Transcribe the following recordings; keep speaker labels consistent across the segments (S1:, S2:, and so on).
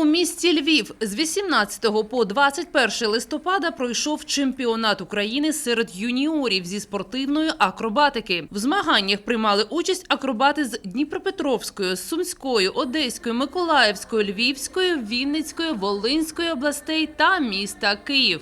S1: У місті Львів з 18 по 21 листопада пройшов чемпіонат України серед юніорів зі спортивної акробатики. В змаганнях приймали участь акробати з Дніпропетровської, Сумської, Одеської, Миколаївської, Львівської, Вінницької, Волинської областей та міста Київ.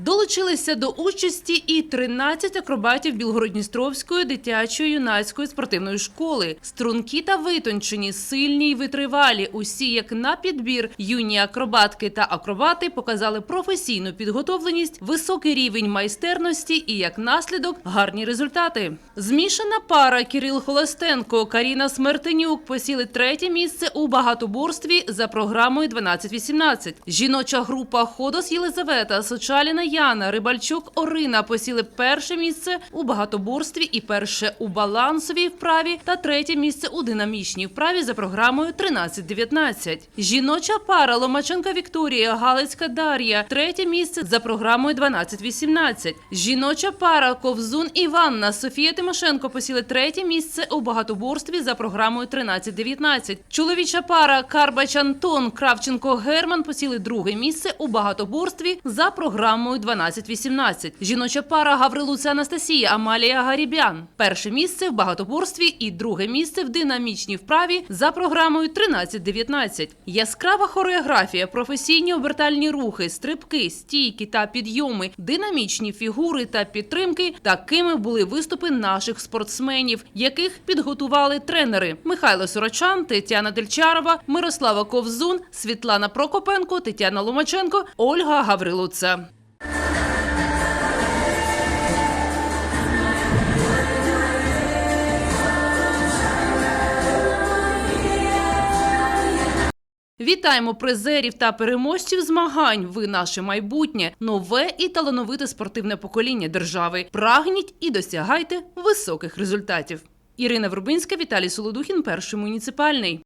S1: Долучилися до участі і 13 акробатів Білгородністровської дитячої юнацької спортивної школи. Стрункі та витончені, сильні й витривалі. Усі, як на підбір, юні акробатки та акробати показали професійну підготовленість, високий рівень майстерності і, як наслідок, гарні результати. Змішана пара Кирил Холостенко, Каріна Смертенюк посіли третє місце у багатоборстві за програмою 12-18. Жіноча група Ходос Єлизавета, Сочаліна Яна, Рибальчук Орина посіли перше місце у багатоборстві і перше у балансовій вправі та третє місце у динамічній вправі за програмою 13-19. Жіноча пара Ломаченка Вікторія, Галицька Дар'я, третє місце за програмою 12-18. Жіноча пара Ковзун Іванна, Софія Тимошенко посіли третє місце у багатоборстві за програмою 13-19. Чоловіча пара Карбач Антон, Кравченко Герман посіли друге місце у багатоборстві за програмою 12-18. Жіноча пара Гаврилуця Анастасія, Амалія Гарібян. Перше місце в багатоборстві і друге місце в динамічній вправі за програмою 13-19. Яскрава хореографія, професійні обертальні рухи, стрибки, стійки та підйоми, динамічні фігури та підтримки. Такими були виступи наших спортсменів, яких підготували тренери Михайло Сорочан, Тетяна Дельчарова, Мирослава Ковзун, Світлана Прокопенко, Тетяна Ломаченко, Ольга Гаврилуца. Вітаємо призерів та переможців змагань. Ви наше майбутнє, нове і талановите спортивне покоління держави. Прагніть і досягайте високих результатів. Ірина Вербинська, Віталій Солодухін, перший муніципальний.